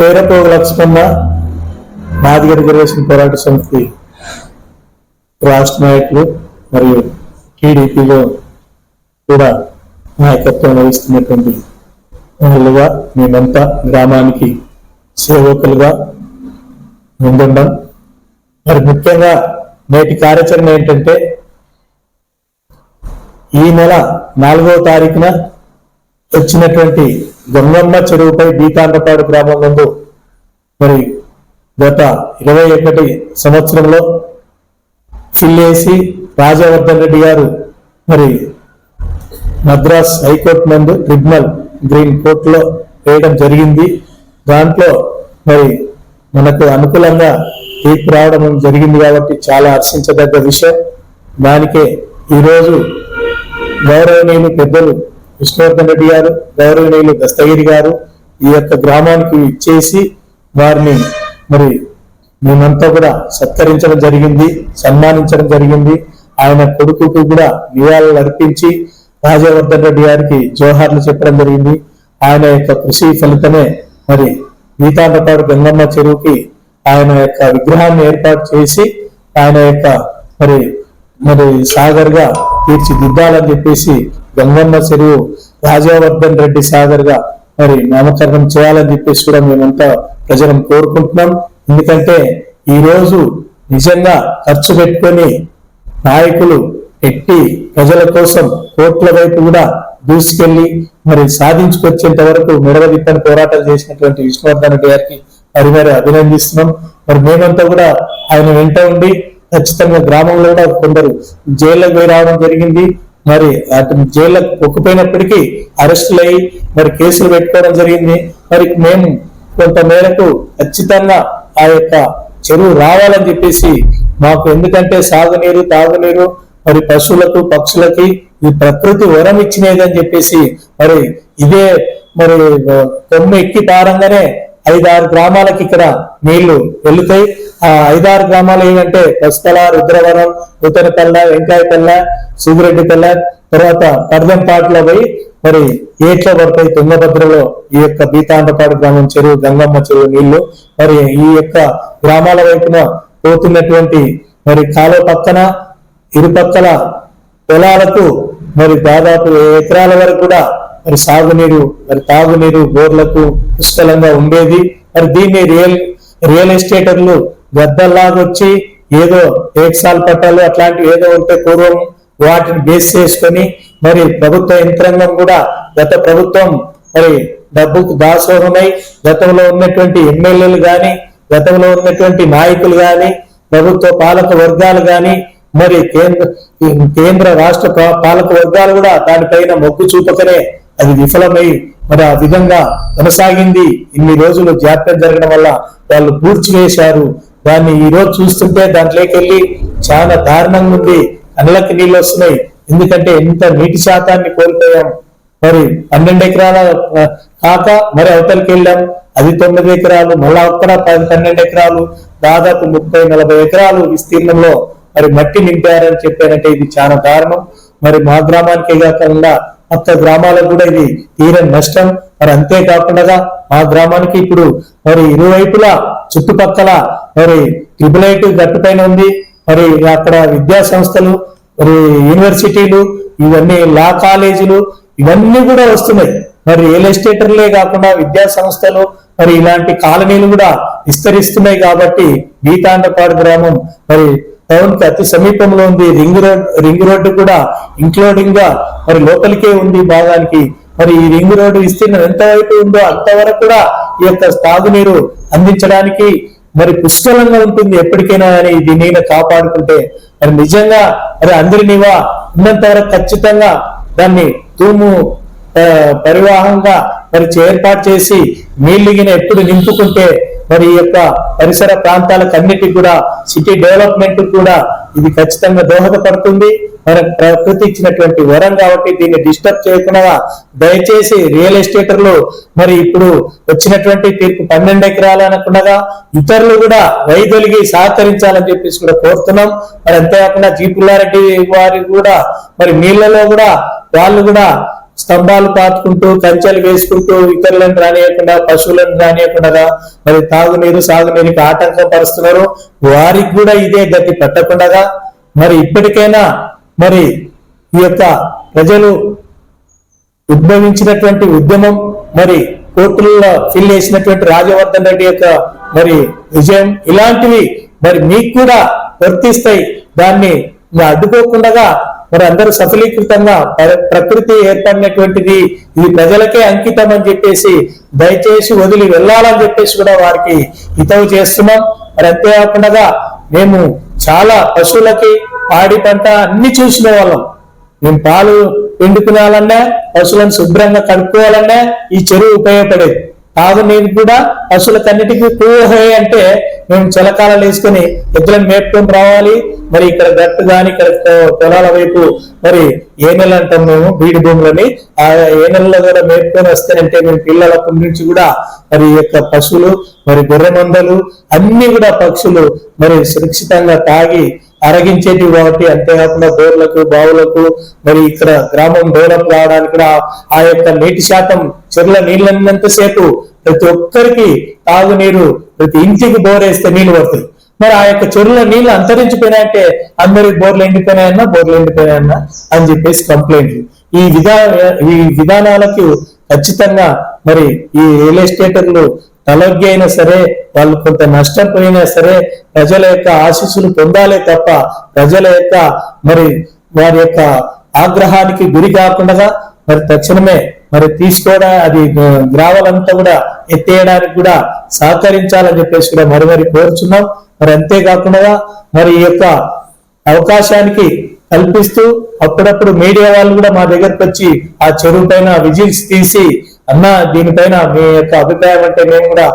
పేరపు లక్ష్మణ Madiga reservation పోరాట సమితి రాష్ట్ర నాయకులు మరియు టీడీపీలో కూడా నాయకత్వం వహిస్తున్నటువంటి వాళ్ళుగా మేమంతా గ్రామానికి సేవకులుగా ముందుండం మరి ముఖ్యంగా నేటి కార్యాచరణ ఏంటంటే ఈ నెల నాలుగవ తారీఖున వచ్చినటువంటి గంగమ్మ చెరువుపై బీతాండపాడు గ్రామం ముందు మరి గత ఇరవై ఒకటి సంవత్సరంలో ఫిల్లేసి రాజవర్ధన్ రెడ్డి గారు మరి మద్రాస్ హైకోర్టు నందు ట్రిబ్యునల్ గ్రీన్ కోర్టులో వేయడం జరిగింది. దాంట్లో మరి మనకు అనుకూలంగా తీర్పు రావడం జరిగింది కాబట్టి చాలా హర్షించదగ్గ విషయం. దానికే ఈరోజు గౌరవనీయులు పెద్దలు విష్ణువర్ధన్ రెడ్డి గారు గౌరవనీయులు దస్తగిరి గారు ఈ యొక్క గ్రామానికి ఇచ్చేసి వారిని మరి మేమంతా కూడా సత్కరించడం జరిగింది సన్మానించడం జరిగింది. ఆయన కొడుకుకు కూడా నివాళులు అర్పించి రాజవర్ధన్ రెడ్డి గారికి జోహార్లు చెప్పడం జరిగింది. ఆయన యొక్క కృషి ఫలితమే మరి గీతాండపాడు గంగమ్మ చెరువుకి ఆయన యొక్క విగ్రహాన్ని ఏర్పాటు చేసి ఆయన యొక్క మరి మరి సాగర్గా తీర్చిదిద్దాలని చెప్పేసి గంగమ్మ చెరువు రాజవర్ధన్ రెడ్డి సాగర్గా మరి నామకరణం చేయాలని చెప్పేసి కూడా మేమంతా ప్రజలను కోరుకుంటున్నాం. ఎందుకంటే ఈ రోజు నిజంగా ఖర్చు పెట్టుకొని నాయకులు ఎట్టి ప్రజల కోసం కోట్ల వైపు కూడా దూసుకెళ్ళి మరి సాధించుకొచ్చేంత వరకు మెడవదిప్పని పోరాటం చేసినటువంటి విష్ణువర్ధన్ రెడ్డి గారికి మరి మరి అభినందిస్తున్నాం. మరి మేమంతా కూడా ఆయన వెంట ఉండి ఖచ్చితంగా గ్రామంలో కూడా కొందరు జైల్లోకి పోయి రావడం జరిగింది. మరి అతను జైల్లో పొక్కుపోయినప్పటికీ అరెస్టులు అయ్యి మరి కేసులు పెట్టుకోవడం జరిగింది. మరి మేము కొంత మేరకు ఖచ్చితంగా ఆ యొక్క చెరువు రావాలని చెప్పేసి మాకు ఎందుకంటే సాగునీరు తాగునీరు మరి పశువులకు పక్షులకి ఈ ప్రకృతి వరం ఇచ్చినది అని చెప్పేసి మరి ఇదే మరి కొమ్మ ఎక్కి పారంగానే ఐదారు గ్రామాలకి ఇక్కడ నీళ్ళు వెళ్తాయి. ఐదారు గ్రామాలు ఏంటంటే పసుపల రుద్రవరం ఉత్తరపల్ల వెంకాయపల్ల సూదిరెడ్డిపల్ల తర్వాత పర్దంపాట్లో పోయి మరి ఏట్లో పడతాయి తుంగభద్రలో ఈ యొక్క బీతాండపాడు గ్రామం చెరువు గంగమ్మ చెరువు నీళ్ళు మరి ఈ యొక్క గ్రామాల వైపున పోతున్నటువంటి మరి కాలువ పక్కన ఇరుపక్కల పొలాలకు మరి దాదాపు ఎకరాల వరకు కూడా మరి సాగునీరు మరి తాగునీరు బోర్లకు పుష్కలంగా ఉండేది. మరి దీన్ని రియల్ రియల్ ఎస్టేటర్లు గద్దల్లాగొచ్చి ఏదో ఏక్సాల్ పట్టాలు అట్లాంటివి ఏదో ఉంటే పూర్వం వాటిని బేస్ చేసుకొని మరి ప్రభుత్వ యంత్రాంగం కూడా గత ప్రభుత్వం మరి డబ్బుకు దాసోహమై గతంలో ఉన్నటువంటి ఎమ్మెల్యేలు కానీ గతంలో ఉన్నటువంటి నాయకులు కానీ ప్రభుత్వ పాలక వర్గాలు కానీ మరి కేంద్ర కేంద్ర రాష్ట్ర పాలక వర్గాలు కూడా దానిపైన మొగ్గు చూపకనే అది విఫలమై మరి ఆ విధంగా కొనసాగింది. ఇన్ని రోజులు జాప్యం జరగడం వల్ల వాళ్ళు పూడ్చి వేశారు. దాన్ని ఈ రోజు చూస్తుంటే దాంట్లోకి వెళ్ళి చాలా దారుణంగా ఉంది. కళ్ళకి నీళ్ళు వస్తున్నాయి. ఎందుకంటే ఎంత నీటి శాతాన్ని కోల్పోయాం. మరి పన్నెండు ఎకరాల కాక మరి అవతలికి వెళ్ళాం. అది తొమ్మిది ఎకరాలు మళ్ళా అక్కడ పది పన్నెండు ఎకరాలు దాదాపు ముప్పై నలభై ఎకరాలు విస్తీర్ణంలో మరి మట్టి నింపారని చెప్పారంటే ఇది చాలా దారుణం. మరి మా గ్రామానికే కాకుండా అత్త గ్రామాలకు కూడా ఇది తీరని నష్టం. మరి అంతేకాకుండా మా గ్రామానికి ఇప్పుడు మరి ఇరువైపులా చుట్టుపక్కల మరి ట్రిపుల్ ఐట్ గట్టుపైన ఉంది. మరి అక్కడ విద్యా సంస్థలు మరి యూనివర్సిటీలు ఇవన్నీ లా కాలేజీలు ఇవన్నీ కూడా వస్తున్నాయి. మరి రియల్ ఎస్టేటర్లే కాకుండా విద్యా సంస్థలు మరి ఇలాంటి కాలనీలు కూడా విస్తరిస్తున్నాయి కాబట్టి గీతాండపాడు గ్రామం మరి టౌన్కి అతి సమీపంలో ఉంది. రింగ్ రోడ్ రింగ్ రోడ్డు కూడా ఇంక్లూడింగ్గా మరి లోపలికే ఉంది భాగానికి. మరి ఈ రింగ్ రోడ్డు విస్తీర్ణం ఎంత వైపు ఉందో అంతవరకు కూడా ఈ యొక్క తాగునీరు అందించడానికి మరి పుష్కలంగా ఉంటుంది ఎప్పటికైనా కానీ దీని కాపాడుకుంటే. మరి నిజంగా మరి అందరినివా ఉన్నంత వరకు ఖచ్చితంగా దాన్ని తూము పరివాహంగా మరి ఏర్పాటు చేసి నీళ్ళిగిన ఎప్పుడు నింపుకుంటే మరి ఈ యొక్క పరిసర ప్రాంతాలకు అన్నిటికి కూడా సిటీ డెవలప్మెంట్ కూడా ఇది ఖచ్చితంగా దోహదపడుతుంది. మన ప్రకృతి ఇచ్చినటువంటి వరం కాబట్టి దీన్ని డిస్టర్బ్ చేయకుండా దయచేసి రియల్ ఎస్టేటర్లు మరి ఇప్పుడు వచ్చినటువంటి తీర్పు పన్నెండు ఎకరాలు అనకుండా ఇతరులు కూడా వైదొలిగి సహకరించాలని చెప్పేసి కూడా కోరుతున్నాం. మరి అంతేకాకుండా జీ పుల్లారెడ్డి వారి కూడా మరి నీళ్ళలో కూడా వాళ్ళు కూడా స్తంభాలు పాతుకుంటూ కంచెలు వేసుకుంటూ ఇతరులను రానియకుండా పశువులను రానియకుండా మరి తాగునీరు సాగునీరుకి ఆటంకం పరుస్తున్నారు వారికి కూడా ఇదే గతి పట్టకుండా మరి ఇప్పటికైనా మరి ఈ యొక్క ప్రజలు ఉద్భవించినటువంటి ఉద్యమం మరి కోర్టుల్లో ఫిల్ చేసినటువంటి రాజవర్ధన్ రెడ్డి యొక్క మరి విజయం ఇలాంటివి మరి మీకు కూడా వర్తిస్తాయి. దాన్ని అడ్డుకోకుండా మరి అందరూ సఫలీకృతంగా ప్ర- ప్రకృతి ఏర్పడినటువంటిది ఇది ప్రజలకే అంకితం అని చెప్పేసి దయచేసి వదిలి వెళ్ళాలని చెప్పేసి కూడా వారికి హితవు చేస్తున్నాం. మరి అంతేకాకుండా మేము చాలా పశువులకి పాడి పంట అన్ని చూసిన వాళ్ళం. మేము పాలు పిండుకునాలన్నా పశువులను శుభ్రంగా కడుక్కోవాలన్నా ఈ చెరువు ఉపయోగపడేది. తాగునీరు కూడా పశువులకన్నిటికీ కూహే అంటే మేము చిలకాలను వేసుకొని ఎద్దులను మేపుకొని రావాలి. మరి ఇక్కడ గట్టు కానీ ఇక్కడ పొలాల వైపు మరి ఏ నెల అంటాం మేము బీడి భూములని. ఆ ఏ నెలలో కూడా మేపుకొని వస్తానంటే మేము పిల్లల నుంచి కూడా మరి ఈ యొక్క పశువులు మరి గొర్రె మందలు అన్ని కూడా పక్షులు మరి సురక్షితంగా తాగి అరగించేటివి కాబట్టి అంతేకాకుండా బోర్లకు బావులకు మరి ఇక్కడ గ్రామం డెవలప్ కావడానికి కూడా ఆ యొక్క నీటి శాతం చెర్ల నీళ్ళన్నంతసేపు ప్రతి ఒక్కరికి తాగునీరు ప్రతి ఇంటికి బోర్ వేస్తే నీళ్ళు పడతాయి. మరి ఆ యొక్క చెరువులో నీళ్ళు అంతరించిపోయినాయంటే అందరికి బోర్లు ఎండిపోయినాయన్నా బోర్లు ఎండిపోయినాయన్నా అని చెప్పేసి కంప్లైంట్ ఈ విధా ఈ విధానాలకు ఖచ్చితంగా మరి ఈ రియల్ ఎస్టేటర్లు తలొగ్గి అయినా సరే వాళ్ళు కొంత నష్టం పోయినా సరే ప్రజల యొక్క ఆశీస్సులు పొందాలే తప్ప ప్రజల యొక్క మరి వారి యొక్క ఆగ్రహానికి గురి కాకుండా మరి తక్షణమే మరి తీసుకోవడా అది గ్రావాలంతా కూడా ఎత్తేయడానికి కూడా సహకరించాలని చెప్పేసి కూడా మరి మరి కోరుచున్నాం. మరి అంతేకాకుండా మరి ఈ యొక్క అవకాశానికి కల్పిస్తూ అప్పుడప్పుడు మీడియా వాళ్ళు కూడా మా దగ్గరకు వచ్చి ఆ చెరువు పైన విజిల్స్ తీసి అన్న దీనిపైన మీ యొక్క అభిప్రాయం అంటే మేము కూడా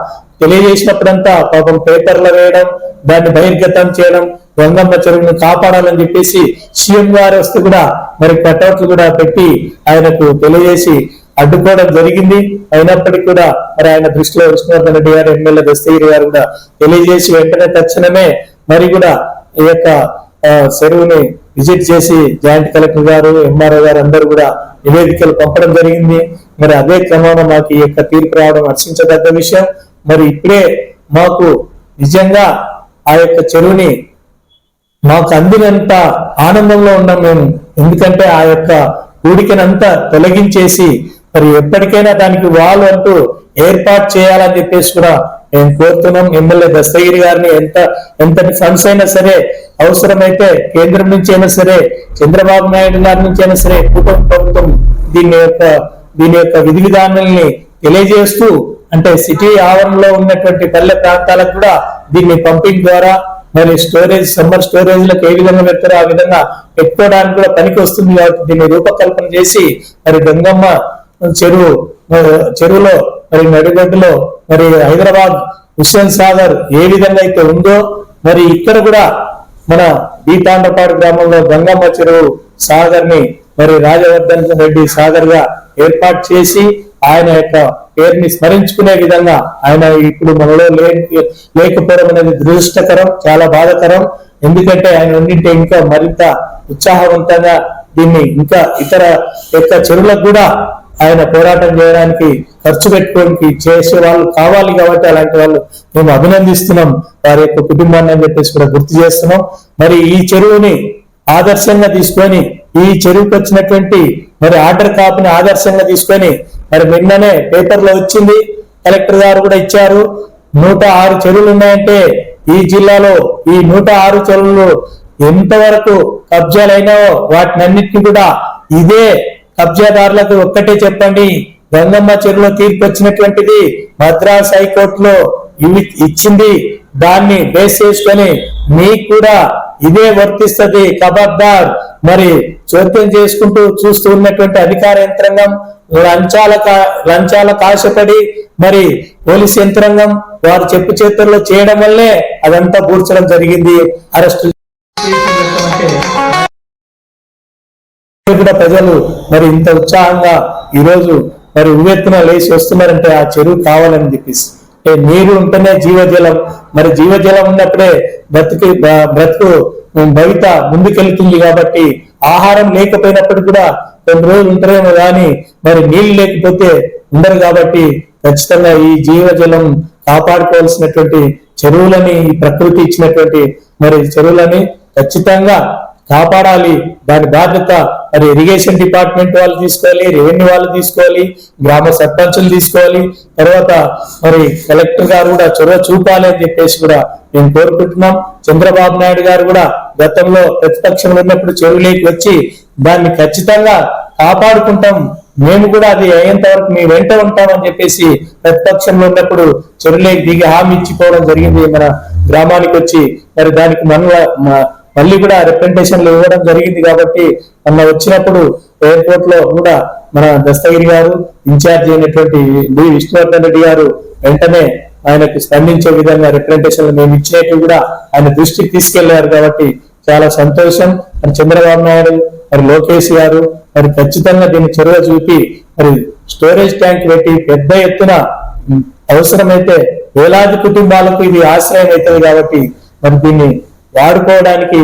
తెలియజేసినప్పుడంతా పాపం పేపర్లు వేయడం దాన్ని బహిర్గతం చేయడం గంగమ్మ చెరువును కాపాడాలని చెప్పేసి సీఎం గారు వస్తే కూడా మరి కటౌట్లు కూడా పెట్టి ఆయనకు తెలియజేసి అడ్డుకోవడం జరిగింది. అయినప్పటికీ కూడా మరి ఆయన దృష్టిలో విష్ణువర్ధన్ రెడ్డి గారు ఎమ్మెల్యే దస్తగిరి గారు కూడా తెలియజేసి వెంటనే తక్షణమే మరి కూడా ఈ యొక్క చెరువుని విజిట్ చేసి జాయింట్ కలెక్టర్ గారు ఎంఆర్ఓ గారు అందరూ కూడా నివేదికలు పంపడం జరిగింది. మరి అదే క్రమంలో మాకు ఈ యొక్క తీర్పు రావడం హర్షించదగ్గ విషయం. మరి ఇప్పుడే మాకు నిజంగా ఆ యొక్క చెరువుని మాకు అందినంత ఆనందంలో ఉన్నాం మేము. ఎందుకంటే ఆ యొక్క కూడికనంతా తొలగించేసి మరి ఎప్పటికైనా దానికి వాళ్ళు అంటూ ఏర్పాటు చేయాలని చెప్పేసి కూడా మేము కోరుతున్నాం. ఎమ్మెల్యే దస్తగిరి గారిని ఎంత ఎంతటి ఫండ్స్ అయినా సరే అవసరమైతే కేంద్రం నుంచి అయినా సరే చంద్రబాబు నాయుడు గారి నుంచి అయినా సరే కుటుంబ ప్రభుత్వం దీని యొక్క దీని యొక్క విధి విధానాల్ని తెలియజేస్తూ అంటే సిటీ ఆవరణలో ఉన్నటువంటి పల్లె ప్రాంతాలకు కూడా దీన్ని పంపింగ్ ద్వారా మరి స్టోరేజ్ సమ్మర్ స్టోరేజ్లకు ఏ విధంగా పెడతారో ఆ విధంగా పెట్టుకోవడానికి కూడా పనికి వస్తుంది కాబట్టి దీన్ని రూపకల్పన చేసి మరి గంగమ్మ చెరువు చెరువులో మరి నడిగడ్డలో మరి హైదరాబాద్ హుస్సేన్ సాగర్ ఏ విధంగా అయితే ఉందో మరి ఇక్కడ కూడా మన బీతాండపాడు గ్రామంలో గంగమ్మ చెరువు సాగర్ని మరి రాజవర్ధన్ రెడ్డి సాగర్గా ఏర్పాటు చేసి ఆయన యొక్క పేరుని స్మరించుకునే విధంగా ఆయన ఇప్పుడు మనలో లే- లేకపోవడం అనేది దురదృష్టకరం చాలా బాధకరం. ఎందుకంటే ఆయన ఉండింటే ఇంకా మరింత ఉత్సాహవంతంగా దీన్ని ఇంకా ఇతర యొక్క చెరువులకు కూడా ఆయన పోరాటం చేయడానికి ఖర్చు పెట్టుకోవడానికి చేసే వాళ్ళు కావాలి కాబట్టి అలాంటి వాళ్ళు మేము అభినందిస్తున్నాం. వారి యొక్క కుటుంబాన్ని అని చెప్పేసి కూడా గుర్తు చేస్తున్నాం. మరి ఈ చెరువుని ఆదర్శంగా తీసుకొని ఈ చెరువుకి వచ్చినటువంటి మరి ఆర్డర్ కాపుని ఆదర్శంగా తీసుకొని మరి నిన్ననే పేపర్లో వచ్చింది. కలెక్టర్ గారు కూడా ఇచ్చారు. నూట ఆరు చెరువులు ఉన్నాయంటే ఈ జిల్లాలో ఈ నూట ఆరు చెరువులు ఎంతవరకు కబ్జాలైనావో వాటినన్నిటిని కూడా ఇదే కబ్జాదారులకు ఒక్కటే చెప్పండి గంగమ్మ చెరువులో తీర్పు వచ్చినటువంటిది మద్రాస్ హైకోర్టులో ఇచ్చింది. దాన్ని బేస్ చేసుకొని మీకు కూడా ఇదే వర్తిస్తుంది కబర్దార్ మరి చోద్యం చేసుకుంటూ చూస్తూ ఉన్నటువంటి అధికార యంత్రాంగం లంచాల కా- లంచాల కాశపడి మరి పోలీస్ యంత్రాంగం వారు చెప్పు చేతుల్లో చేయడం వల్లే అదంతా పూడ్చడం జరిగింది. అరెస్టు కూడా ప్రజలు మరి ఇంత ఉత్సాహంగా ఈ రోజు మరి ఉవ్వెత్తున లేచి వస్తున్నారంటే ఆ చెరువు కావాలని చెప్పేసి. అంటే నీరు ఉంటేనే జీవజలం. మరి జీవజలం ఉన్నప్పుడే బ్రతికి బ్రతుకు భవిత ముందుకెళ్తుంది కాబట్టి ఆహారం లేకపోయినప్పుడు కూడా కొన్ని రోజులు ఉంటారేమో కానీ మరి నీళ్ళు లేకపోతే ఉండరు కాబట్టి ఖచ్చితంగా ఈ జీవజలం కాపాడుకోవాల్సినటువంటి చెరువులని ఈ ప్రకృతి ఇచ్చినటువంటి మరి చెరువులని ఖచ్చితంగా కాపాడాలి. దాని బాధ్యత మరి ఇరిగేషన్ డిపార్ట్మెంట్ వాళ్ళు తీసుకోవాలి రెవెన్యూ వాళ్ళు తీసుకోవాలి గ్రామ సర్పంచులు తీసుకోవాలి. తర్వాత మరి కలెక్టర్ గారు కూడా చొరవ చూపాలి అని చెప్పేసి కూడా మేము కోరుకుంటున్నాం. చంద్రబాబు నాయుడు గారు కూడా గతంలో ప్రతిపక్షంలో ఉన్నప్పుడు చెరువులోకి వచ్చి దాన్ని ఖచ్చితంగా కాపాడుకుంటాం. మేము కూడా అది అయ్యేంత వరకు మీ వెంట ఉంటామని చెప్పేసి ప్రతిపక్షంలో ఉన్నప్పుడు చెరువులోకి దిగి హామీ ఇచ్చిపోవడం జరిగింది మన గ్రామానికి వచ్చి. మరి దానికి మన మళ్ళీ కూడా రిప్రజెంటేషన్లు ఇవ్వడం జరిగింది కాబట్టి మొన్న వచ్చినప్పుడు ఎయిర్పోర్ట్లో కూడా మన దస్తగిరి గారు ఇన్ఛార్జ్ అయినటువంటి డి. విష్ణువర్ధన్ రెడ్డి గారు వెంటనే ఆయనకు స్పందించే విధంగా రిప్రజెంటేషన్లు మేము ఇచ్చినట్టు కూడా ఆయన దృష్టికి తీసుకెళ్ళారు కాబట్టి చాలా సంతోషం. మరి చంద్రబాబు నాయుడు మరి లోకేష్ గారు మరి ఖచ్చితంగా దీన్ని చొరవ చూపి మరి స్టోరేజ్ ట్యాంక్ పెట్టి పెద్ద ఎత్తున అవసరమైతే వేలాది కుటుంబాలకు ఇది ఆశ్రయం అవుతుంది కాబట్టి మరి దీన్ని వాడుకోవడానికి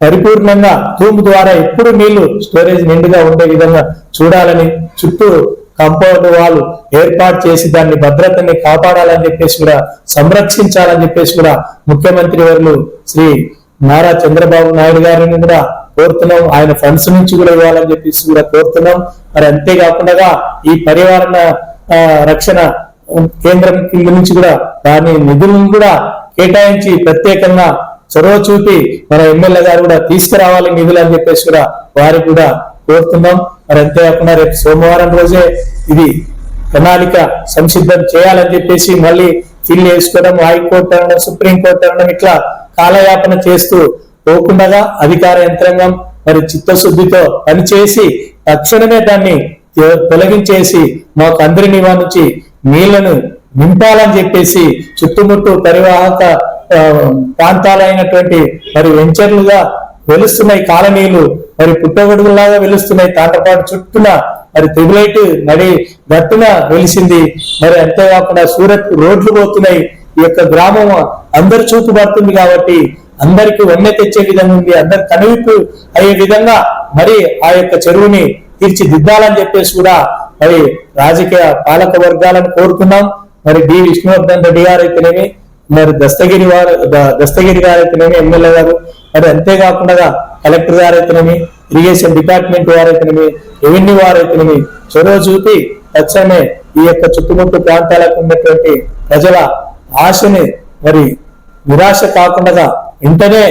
పరిపూర్ణంగా తూము ద్వారా ఎప్పుడు నీళ్ళు స్టోరేజ్ నిండుగా ఉండే విధంగా చూడాలని చుట్టూ కంపౌండ్ వాళ్ళు ఏర్పాటు చేసి దాన్ని భద్రతని కాపాడాలని చెప్పేసి కూడా సంరక్షించాలని చెప్పేసి కూడా ముఖ్యమంత్రి వర్లు శ్రీ నారా చంద్రబాబు నాయుడు గారిని కూడా కోరుతున్నాం. ఆయన ఫండ్స్ నుంచి కూడా ఇవ్వాలని చెప్పేసి కూడా కోరుతున్నాం. మరి అంతేకాకుండా ఈ పర్యావరణ ఆ, రక్షణ కేంద్రం కింద నుంచి కూడా దాని నిధులను కూడా కేటాయించి ప్రత్యేకంగా చొరవ చూపి మన ఎమ్మెల్యే గారు కూడా తీసుకురావాలి నిధులు అని చెప్పేసి కూడా వారికి కూడా కోరుతున్నాం. మరి అంతేకాకుండా రేపు సోమవారం రోజే ఇది ప్రణాళిక సంసిద్ధం చేయాలని చెప్పేసి మళ్ళీ ఫిల్ చేసుకోవడం హైకోర్టు అనడం సుప్రీంకోర్టు అనడం ఇట్లా కాలయాపన చేస్తూ పోకుండా అధికార యంత్రాంగం మరి చిత్తశుద్ధితో పనిచేసి తక్షణమే దాన్ని తొలగించేసి మాకు అందరి నివా నుంచి నీళ్ళను నింపాలని చెప్పేసి చుట్టుముట్టు పరివాహక ప్రాంతాలైనటువంటి మరి వెంచర్లుగా వెలుస్తున్నాయి కాలనీలు మరి పుట్టగొడుగులాగా వెలుస్తున్నాయి తాండ్రపాటు చుట్టూన మరి తెగులైట్ నడి గట్టున వెలిసింది. మరి అంతేకాకుండా సూరత్ రోడ్లు పోతున్నాయి. ఈ యొక్క గ్రామం అందరు చూపుబడుతుంది కాబట్టి అందరికి వన్నె తెచ్చే విధంగా ఉంది. అందరు కనువిప్పు అయ్యే విధంగా మరి ఆ యొక్క చెరువుని తీర్చిదిద్దాలని చెప్పేసి కూడా మరి రాజకీయ పాలక వర్గాలను కోరుతున్నాం. మరి డి విష్ణువర్ధన్ రెడ్డి గారు అయితేనేమి మరి దస్తగిరి వారు దస్తగిరి గారు ఎమ్మెల్యే గారు? మరి అంతేకాకుండా కలెక్టర్ గారైతేనేమి ఇరిగేషన్ డిపార్ట్మెంట్ వారు రెవెన్యూ వారైతేనేమి చొరవ చూపి తక్షణమే ఈ యొక్క చుట్టుముట్టు ప్రాంతాలకు ఉన్నటువంటి ప్రజల ఆశని మరి నిరాశ కాకుండా వెంటనే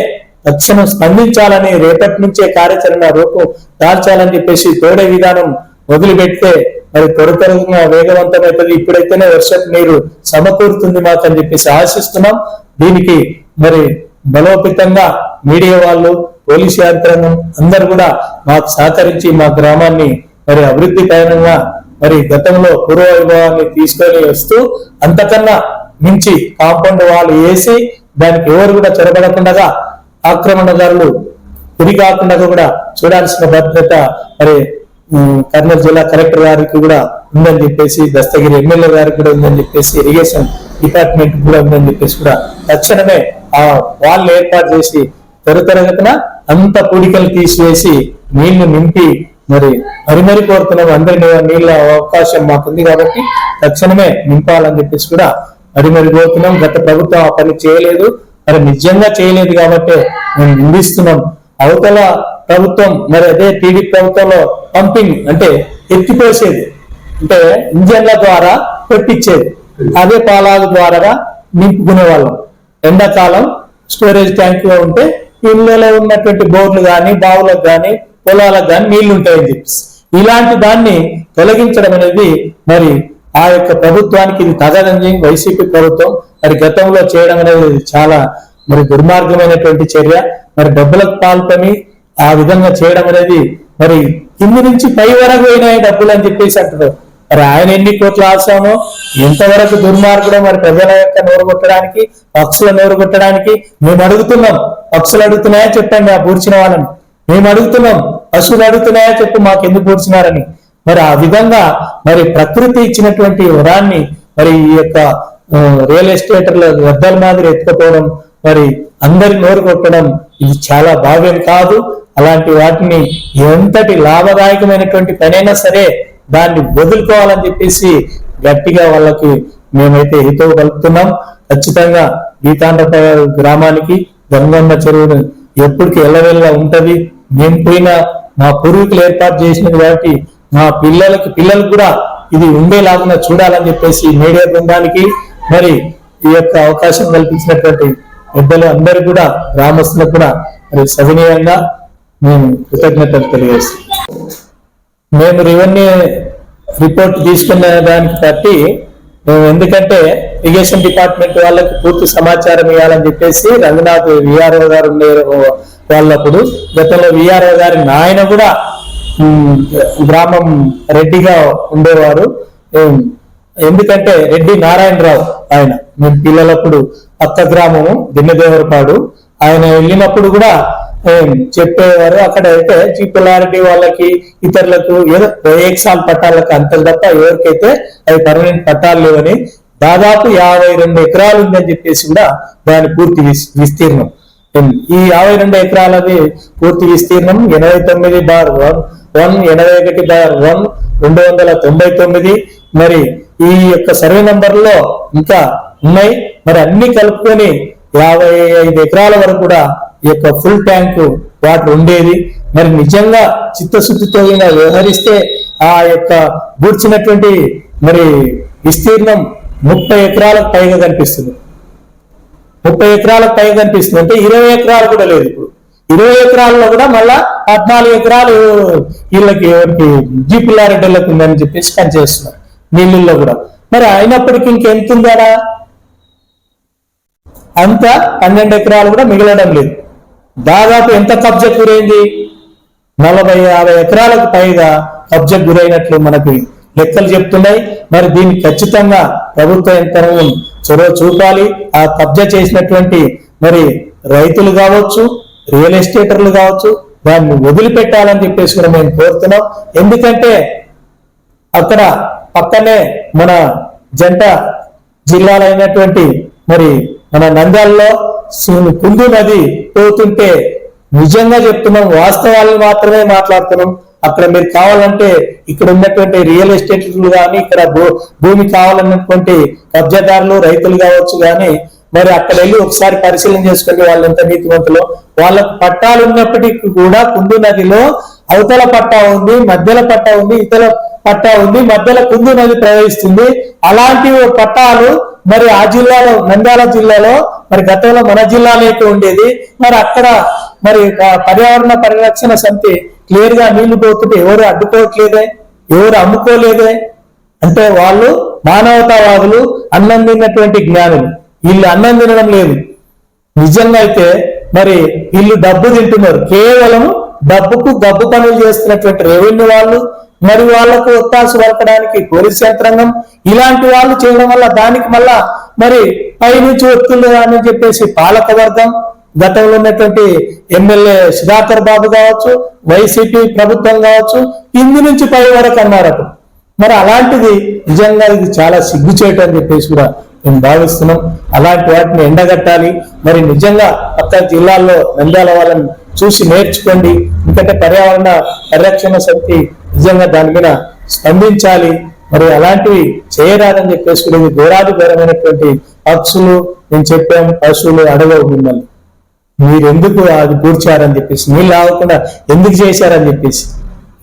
తక్షణం స్పందించాలని రేపటి నుంచే కార్యాచరణ రూపం దాల్చాలని చెప్పేసి తోడే విధానం వదిలిపెడితే మరి త్వర త్వరగా వేగవంతమవుతుంది ఇప్పుడైతేనే వర్షపు నీరు సమకూరుతుంది మాకు అని చెప్పేసి ఆశిస్తున్నాం. దీనికి మరి బలోపేతంగా మీడియా వాళ్ళు పోలీసు యంత్రాంగం అందరు కూడా మాకు సహకరించి మా గ్రామాన్ని మరి అభివృద్ధి పయనంగా మరి గతంలో పూర్వ వైభవాన్ని తీసుకొని వస్తూ అంతకన్నా మించి కాంపౌండ్ వాళ్ళు వేసి దానికి ఎవరు కూడా చొరబడకుండా ఆక్రమణదారులు గురి కాకుండా కూడా చూడాల్సిన బాధ్యత మరి కర్నూలు జిల్లా కలెక్టర్ గారికి కూడా ఉందని చెప్పేసి దస్తగిరి ఎమ్మెల్యే గారికి కూడా ఉందని చెప్పేసి ఇరిగేషన్ డిపార్ట్మెంట్ కూడా ఉందని చెప్పేసి కూడా తక్షణమే ఆ వాళ్ళు ఏర్పాటు చేసి త్వర తరగతిన అంత పూడికలు తీసివేసి నీళ్ళు నింపి మరి మరి మరి కోరుతున్నాం అందరి నీళ్ళ అవకాశం మాకుంది కాబట్టి తక్షణమే నింపాలని చెప్పేసి కూడా మరి మరి కోరుతున్నాం. గత ప్రభుత్వం ఆ పని చేయలేదు. మరి నిజంగా చేయలేదు కాబట్టి మేము నిందిస్తున్నాం. అవతల ప్రభుత్వం మరి అదే టీడీపీ ప్రభుత్వంలో పంపింగ్ అంటే ఎత్తిపోసేది. అంటే ఇంజన్ల ద్వారా పెట్టించేది అదే పాలాల ద్వారా నింపుకునే వాళ్ళం ఎండాకాలం స్టోరేజ్ ట్యాంక్లో ఉంటే ఇళ్ళలో ఉన్నటువంటి బోర్లు కానీ బావులకు కానీ పొలాలకు కానీ నీళ్ళు ఉంటాయని చెప్పి ఇలాంటి దాన్ని తొలగించడం అనేది మరి ఆ యొక్క ప్రభుత్వానికి ఇది తగదని వైసీపీ ప్రభుత్వం మరి గతంలో చేయడం అనేది చాలా మరి దుర్మార్గమైనటువంటి చర్య. మరి డబ్బులకు పాల్పని ఆ విధంగా చేయడం అనేది మరి కింది నుంచి పై వరకు పోయినాయి డబ్బులు అని చెప్పేసి అంటారు. మరి ఆయన ఎన్ని కోట్లు ఆశామో ఎంతవరకు దుర్మార్గుడు మరి ప్రజల యొక్క నోరు కొట్టడానికి పక్షుల నోరు కొట్టడానికి మేము అడుగుతున్నాం. పక్షులు అడుగుతున్నాయా చెప్పండి ఆ పూడ్చిన వాళ్ళని. మేము అడుగుతున్నాం. పశువులు అడుగుతున్నాయా చెప్పి మాకు ఎందుకు పూడ్చినారని. మరి ఆ విధంగా మరి ప్రకృతి ఇచ్చినటువంటి వరాన్ని మరి ఈ యొక్క రియల్ ఎస్టేటర్ల వద్దల మాదిరి ఎత్తుకపోవడం మరి అందరి నోరు కొట్టడం ఇది చాలా భావ్యం కాదు. అలాంటి వాటిని ఎంతటి లాభదాయకమైనటువంటి పనైనా సరే దాన్ని వదులుకోవాలని చెప్పేసి గట్టిగా వాళ్ళకి మేమైతే హితవు కలుపుతున్నాం ఖచ్చితంగా గీతాండ్రప గ్రామానికి గంగమ్మ చెరువును ఎప్పటికి ఎల్లవెల్ల ఉంటది. మేము పోయినా మా పూర్వీకులు ఏర్పాటు చేసినది కాబట్టి మా పిల్లలకి పిల్లలకు కూడా ఇది ఉండేలాగా చూడాలని చెప్పేసి మీడియా బృందానికి మరి ఈ యొక్క అవకాశం కల్పించినటువంటి పెద్దలు అందరూ కూడా గ్రామస్తులకు కూడా మరి సవినీయంగా మేము కృతజ్ఞతలు తెలియజేస్తాం మేము రెవెన్యూ రిపోర్ట్ తీసుకున్న దానికి బట్టి మేము ఎందుకంటే ఇరిగేషన్ డిపార్ట్మెంట్ వాళ్ళకి పూర్తి సమాచారం ఇవ్వాలని చెప్పేసి రంగనాథ్ విఆర్ఓ గారు ఉండే వాళ్ళప్పుడు. గతంలో విఆర్ఓ గారి నాయన కూడా గ్రామం రెడ్డిగా ఉండేవారు. ఎందుకంటే రెడ్డి నారాయణరావు ఆయన. మేము పిల్లలప్పుడు పక్క గ్రామము దిన్నదేవరపాడు ఆయన వెళ్ళినప్పుడు కూడా చెప్పేవారు అక్కడ అయితే చిప్పులారెడ్డి వాళ్ళకి ఇతరులకు ఏదో ఏక్సాల్ పట్టాలకు అంతలు తప్ప ఎవరికైతే అవి పర్మనెంట్ పట్టాలు లేవని దాదాపు యాభై రెండు ఎకరాలు ఉందని చెప్పేసి కూడా దాని పూర్తి విస్తీర్ణం. ఈ యాభై రెండు ఎకరాలది పూర్తి విస్తీర్ణం ఎనభై తొమ్మిది బార్ వన్ వన్ ఎనభై ఒకటి బార్ వన్ రెండు వందల తొంభై తొమ్మిది. మరి ఈ యొక్క సర్వే నంబర్లో ఇంకా ఉన్నాయి. మరి అన్ని కలుపుకొని యాభై ఐదు ఎకరాల వరకు కూడా ఈ యొక్క ఫుల్ ట్యాంక్ వాటర్ ఉండేది. మరి నిజంగా చిత్తశుద్ధితో వ్యవహరిస్తే ఆ యొక్క బూడ్చినటువంటి మరి విస్తీర్ణం ముప్పై ఎకరాలకు పైగా కనిపిస్తుంది. ముప్పై ఎకరాలకు పైగా కనిపిస్తుంది. అంటే ఇరవై ఎకరాలు కూడా లేదు ఇప్పుడు. ఇరవై ఎకరాల్లో కూడా మళ్ళా పద్నాలుగు ఎకరాలు వీళ్ళకి ఎవరికి జీ పిల్లారెడ్డిలకు ఉందని చెప్పేసి పనిచేస్తున్నారు. నీళ్ళల్లో కూడా. మరి అయినప్పటికీ ఇంకెంత అంత పన్నెండు ఎకరాలు కూడా మిగలడం లేదు. దాదాపు ఎంత కబ్జకు గురైంది? నలభై యాభై ఎకరాలకు పైగా కబ్జకు గురైనట్లు మనకి లెక్కలు చెప్తున్నాయి. మరి దీన్ని ఖచ్చితంగా ప్రభుత్వ యంత్రం చొరవ చూపాలి. ఆ కబ్జా చేసినటువంటి మరి రైతులు కావచ్చు రియల్ ఎస్టేటర్లు కావచ్చు దాన్ని వదిలిపెట్టాలని చెప్పేసి కూడా మేము కోరుతున్నాం. ఎందుకంటే అక్కడ పక్కనే మన జంట జిల్లాలైనటువంటి మరి మన నంద్యాలలో కుందు నది పోతుంటే నిజంగా చెప్తున్నాం వాస్తవాలను మాత్రమే మాట్లాడుతున్నాం. అక్కడ మీరు కావాలంటే ఇక్కడ ఉన్నటువంటి రియల్ ఎస్టేట్లు కానీ ఇక్కడ భూ- భూమి కావాలన్నటువంటి కబ్జాదారులు రైతులు కావచ్చు కానీ మరి అక్కడ వెళ్ళి ఒకసారి పరిశీలన చేసుకుని వాళ్ళు ఎంత నీతివంతులు వాళ్ళకు పట్టాలు ఉన్నప్పటికీ కూడా కుందు నదిలో అవతల పట్టా ఉంది మధ్యల పట్టా ఉంది ఇతర పట్టా ఉంది మధ్యలో కుందు నది ప్రవహిస్తుంది. అలాంటి పట్టాలు మరి ఆ జిల్లాలో నంద్యాల జిల్లాలో మరి గతంలో మన జిల్లాలోకి ఉండేది. మరి అక్కడ మరి పర్యావరణ పరిరక్షణ సమితి క్లియర్గా నీళ్ళు పోతుంటే ఎవరు అడ్డుకోవట్లేదే ఎవరు అమ్ముకోలేదే? అంటే వాళ్ళు మానవతావాదులు అన్నం తిన్నటువంటి జ్ఞానులు. వీళ్ళు అన్నం తినడం లేదు. నిజంగా అయితే మరి వీళ్ళు డబ్బు తింటున్నారు. కేవలం డబ్బుకు డబ్బు పనులు చేస్తున్నటువంటి రెవెన్యూ వాళ్ళు మరి వాళ్ళకు ఒత్తాసు పలకడానికి పోలీస్ యంత్రాంగం ఇలాంటి వాళ్ళు చేయడం వల్ల దానికి మళ్ళా మరి పైనుంచి ఒత్తులు అని చెప్పేసి పాలక వర్గం గతంలో ఉన్నటువంటి ఎమ్మెల్యే సుధాకర్ బాబు కావచ్చు వైసీపీ ప్రభుత్వం కావచ్చు కింది నుంచి పై వరకు అన్నారు మరి అలాంటిది నిజంగా ఇది చాలా సిగ్గుచేటు అని చెప్పేసి కూడా మేము భావిస్తున్నాం. అలాంటి వాటిని ఎండగట్టాలి. మరి నిజంగా పక్క జిల్లాల్లో నంద్యాల వాళ్ళని చూసి నేర్చుకోండి. ఎందుకంటే పర్యావరణ పరిరక్షణ సమితి నిజంగా దాని మీద స్పందించాలి. మరి అలాంటివి చేయరాదని చెప్పేసి కూడా ఇది దూరమైనటువంటి పక్షులు నేను చెప్పాం పశువులు అడగవు మిమ్మల్ని. మీరు ఎందుకు అది కూర్చారని చెప్పేసి నీళ్ళు ఆగకుండా ఎందుకు చేశారని చెప్పేసి.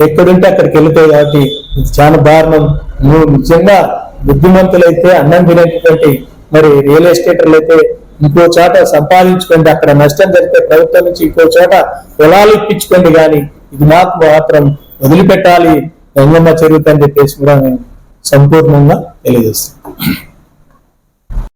ఎక్కడుంటే అక్కడికి వెళ్తాయి కాబట్టి ఇది చాలా దారుణం. నువ్వు నిజంగా బుద్ధిమంతులైతే అన్నం తినేటువంటి మరి రియల్ ఎస్టేటర్లు అయితే ఇంకో చోట సంపాదించుకోండి అక్కడ నష్టం జరిగితే ప్రభుత్వం నుంచి ఇంకో చోట పొలాలు ఇప్పించుకోండి కానీ ఇది మాకు మాత్రం వదిలిపెట్టాలి గంగమ్మ చెరువుతని చెప్పేసి కూడా నేను సంపూర్ణంగా తెలియజేస్తాను.